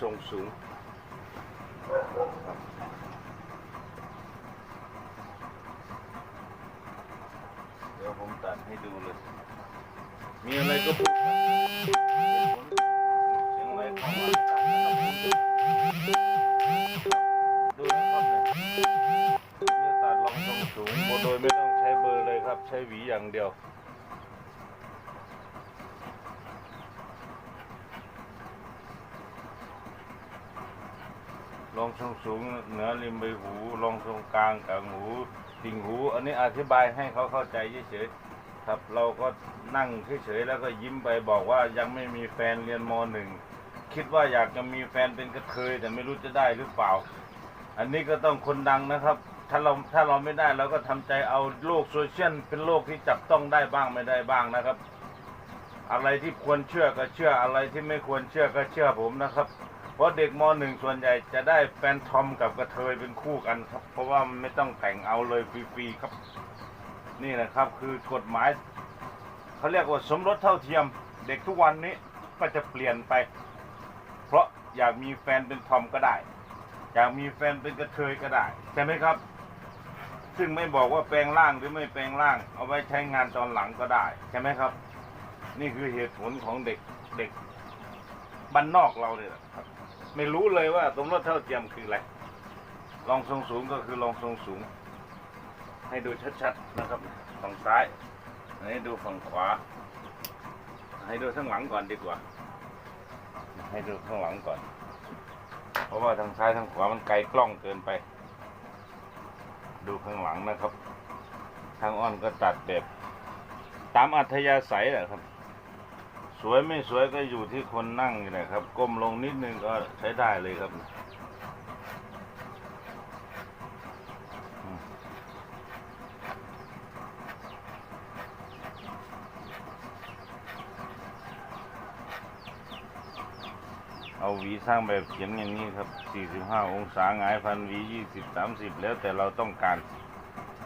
ทรงสูงครับเดี๋ยวผมตัดให้ดูเลย มีอะไรก็พูดครับ องทรงสูงเหนือริมใบหูลองทรงกลางกลางหูติ่งหู อันนี้อธิบายให้เขาเข้าใจเฉยๆครับเราก็นั่งเฉยๆแล้วก็ยิ้มไปบอกว่ายังไม่มีแฟนเรียนมหนึ่งคิดว่าอยากจะมีแฟนเป็นกระเทยแต่ไม่รู้จะได้หรือเปล่า อันนี้ก็ต้องคนดังนะครับ ถ้าเราถ้าเราไม่ได้เราก็ทำใจเอาโลกโซเชียลเป็นโลกที่จับต้องได้บ้างไม่ได้บ้างนะครับ อะไรที่ควรเชื่อก็เชื่ออะไรที่ไม่ควรเชื่อก็เชื่อผมนะครับ ราะเด็กมหนึ่งส่วนใหญ่จะได้แฟนทอมกับกระเทยเป็นคู่กันครับ เพราะว่ามันไม่ต้องแต่งเอาเลยฟรีๆครับ นี่นะครับคือกฎหมายเขาเรียกว่าสมรสเท่าเทียม เด็กทุกวันนี้ก็จะเปลี่ยนไป เพราะอยากมีแฟนเป็นทอมก็ได้ อยากมีแฟนเป็นกระเทยก็ได้ใช่ไหมครับ ซึ่งไม่บอกว่าแปลงร่างหรือไม่แปลงร่าง เอาไว้ใช้งานตอนหลังก็ได้ใช่ไหมครับ นี่คือเหตุผลของเด็กเด็ก บ้านนอกเราเนี่ยครับ ไม่รู้เลยว่าสมรสเท่าเทียมคืออะไรลองทรงสูงก็คือลองทรงสูง ให้ดูชัดๆนะครับฝั่งซ้ายอันนี้ดูฝั่งขวา ให้ดูข้างหลังก่อนดีกว่า ให้ดูข้างหลังก่อน เพราะว่าทางซ้ายทางขวามันไกลกล้องเกินไป ดูข้างหลังนะครับ ทางอ้อนก็ตัดแบบ ตามอัธยาศัยแหละครับ สวยไม่สวยก็อยู่ที่คนนั่งนี่แหละครับ ก้มลงนิดนึงก็ใช้ได้เลยครับเอาหวีสร้างแบบเขียนอย่างนี้ครับ 45 องศาหงายพันหวี 20 30 แล้วแต่เราต้องการ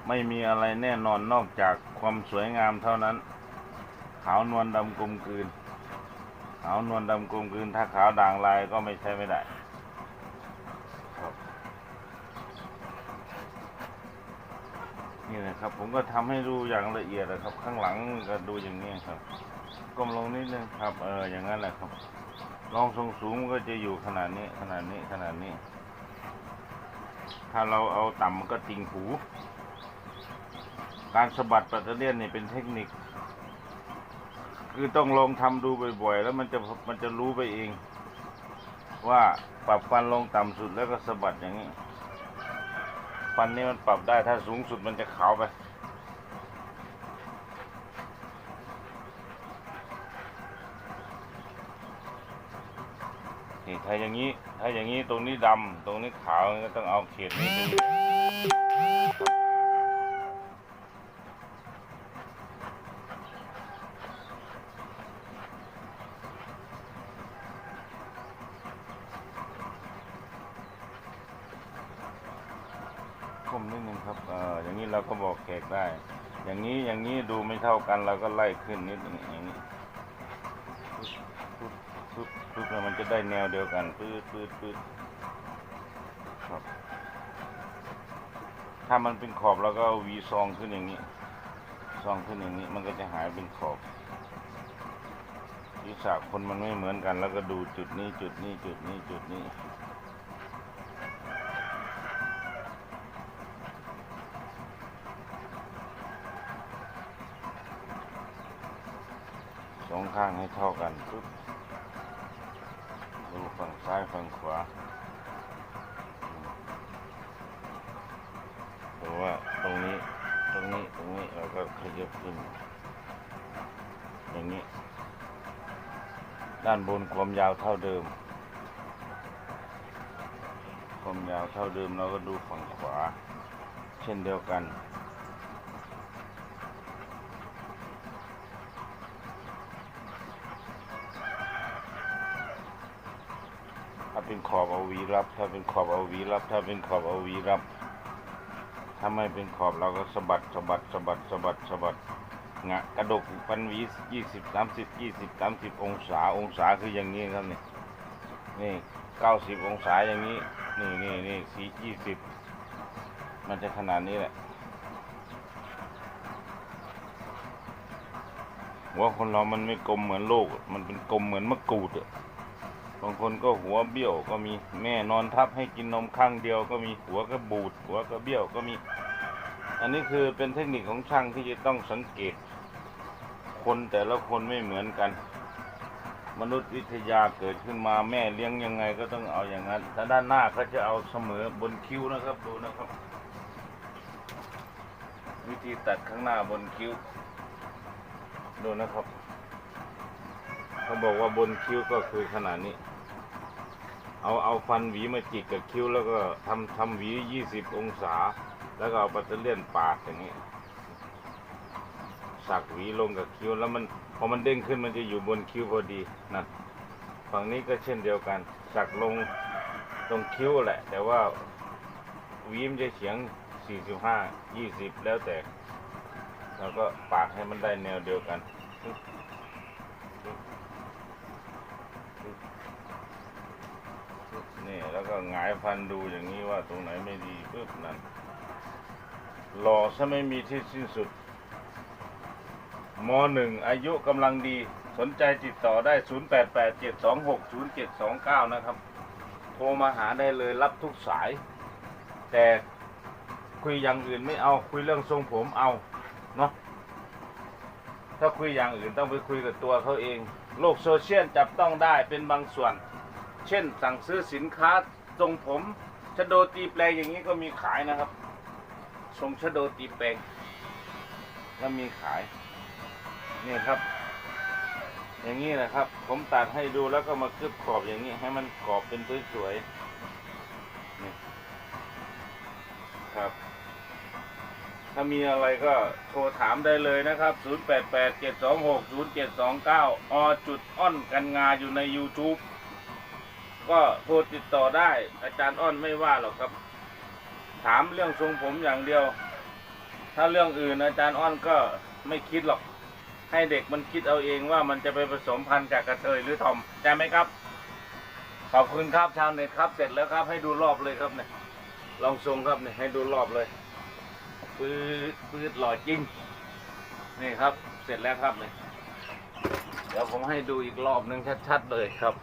ไม่มีอะไรแน่นอนนอกจากความสวยงามเท่านั้น ขาวนวลดำกลมกลืน ขาวนวลดำกลมกลืนถ้าขาวด่างลายก็ไม่ใช่ไม่ได้ครับนี่นะครับ ผมก็ทำให้ดูอย่างละเอียดนะครับ ข้างหลังก็ดูอย่างนี้ครับก้มลงนิดนึงครับ เอออย่างนั้นแหละครับ ลองทรงสูงก็จะอยู่ขนาดนี้ขนาดนี้ขนาดนี้ ถ้าเราเอาต่ำมันก็ติ่งหู การสะบัดปัตเตอร์เลียนนี่เป็นเทคนิค คือต้องลองทำดูบ่อยๆ แล้วมันจะมันจะรู้ไปเอง ว่าปรับฟันลงต่ำสุดแล้วก็สะบัดอย่างนี้ฟันนี้มันปรับได้ถ้าสูงสุดมันจะขาวไปนี่ถ้าอย่างนี้ ถ้าอย่างนี้ตรงนี้ดำตรงนี้ขาวก็ต้องเอาเขตนี้เป็นคมนิดนึง ครับเอออย่างนี้เราก็บอกแขกได้ อย่างนี้อย่างนี้ดูไม่เท่ากันเราก็ไล่ขึ้นนิดนึงอย่างนี้ปึ๊บปึ๊บปึ๊บแล้วมันจะได้แนวเดียวกันปื๊ดปื๊ดปื๊ดครับ ถ้ามันเป็นขอบเราก็วีซองขึ้นอย่างนี้ ซองขึ้นอย่างนี้มันก็จะหายเป็นขอบศีรษะคนมันไม่เหมือนกัน แล้วก็ดูจุดนี้จุดนี้จุดนี้จุดนี้ สองข้างให้เท่ากันปุ๊บดูฝั่งซ้ายฝั่งขวาดูว่าตรงนี้ตรงนี้ตรงนี้เราก็ขยับขึ้นอย่างนี้ ด้านบนความยาวเท่าเดิม ความยาวเท่าเดิมเราก็ดูฝั่งขวา เช่นเดียวกัน เป็นขอบเอาวีรับ ถ้าเป็นขอบเอาวีรับ ถ้าเป็นขอบเอาวีรับ ถ้าไม่เป็นขอบเราก็สะบัดสะบัดสะบัดสะบัดสะบัดงะกระดกปันวียี่สิบสามสิบยี่สิบสามสิบองศาองศาคืออย่างนี้ครับเนี่ยนี่เก้าสิบองศาอย่างนี้ นี่นี่นี่สี่ยี่สิบมันจะขนาดนี้แหละหัวคนเรามันไม่กลมเหมือนโลก มันเป็นกลมเหมือนมะกรูดอะ บางคนก็หัวเบี้ยวก็มีแม่นอนทับให้กินนมข้างเดียวก็มีหัวก็บูดหัวก็เบี้ยวก็มี อันนี้คือเป็นเทคนิคของช่างที่จะต้องสังเกต คนแต่ละคนไม่เหมือนกัน มนุษยวิทยาเกิดขึ้นมาแม่เลี้ยงยังไงก็ต้องเอาอย่างนั้นถ้าด้านหน้าเขาจะเอาเสมอบนคิ้วนะครับดูนะครับ วิธีตัดข้างหน้าบนคิ้วดูนะครับ เขาบอกว่าบนคิ้วก็คือขนาดนี้ เอาเอาฟันหวีมาจิกกับคิ้วแล้วก็ทำทำหวียี่สิบองศา แล้วก็เอาปัตเตอร์เลียนปาดอย่างนี้ สักหวีลงกับคิ้วแล้วมันพอมันเด้งขึ้นมันจะอยู่บนคิ้วพอดีนะฝั่งนี้ก็เช่นเดียวกัน สักลงตรงคิ้วแหละ แต่ว่าหวีมจะเฉียง 45 20 แล้วแต่ แล้วก็ปาดให้มันได้แนวเดียวกัน นี่แล้วก็หงายพันดูอย่างนี้ว่าตรงไหนไม่ดีปุ๊บนั่นหล่อซะไม่มีที่สิ้นสุดมหนึ่งอายุกำลังดีสนใจติดต่อได้ 0887260729 นะครับ โทรมาหาได้เลยรับทุกสาย แต่คุยอย่างอื่นไม่เอาคุยเรื่องทรงผมเอาเนาะถ้าคุยอย่างอื่นต้องไปคุยกับตัวเขาเอง โลกโซเชียลจับต้องได้เป็นบางส่วน เช่น สั่งซื้อสินค้าทรงผมชะโดตีแปลงอย่างนี้ก็มีขายนะครับทรงชะโดตีแปลงก็มีขายนี่ครับ อย่างนี้นะครับ ผมตัดให้ดูแล้วก็มาคืบขอบอย่างนี้ ให้มันกรอบเป็นสวยๆนี่ครับ ถ้ามีอะไรก็โทรถามได้เลยนะครับ 0887260729อจุดอ้อนกันงาอยู่ใน YouTube ก็โทรติดต่อได้ อาจารย์อ้อนไม่ว่าหรอกครับ ถามเรื่องทรงผมอย่างเดียว ถ้าเรื่องอื่นอาจารย์อ้อนก็ไม่คิดหรอก ให้เด็กมันคิดเอาเองว่ามันจะไปผสมพันธุ์จากกระเทยหรือทอมใช่ไหมครับ ขอบคุณครับชาวเน็ตครับ เสร็จแล้วครับ ให้ดูรอบเลยครับเนี่ยลองทรงครับเนี่ยให้ดูรอบเลยปืดปืดหล่อจริงนี่ครับ เสร็จแล้วครับเนี่ยเดี๋ยวผมให้ดูอีกรอบหนึ่งชัดๆเลยครับ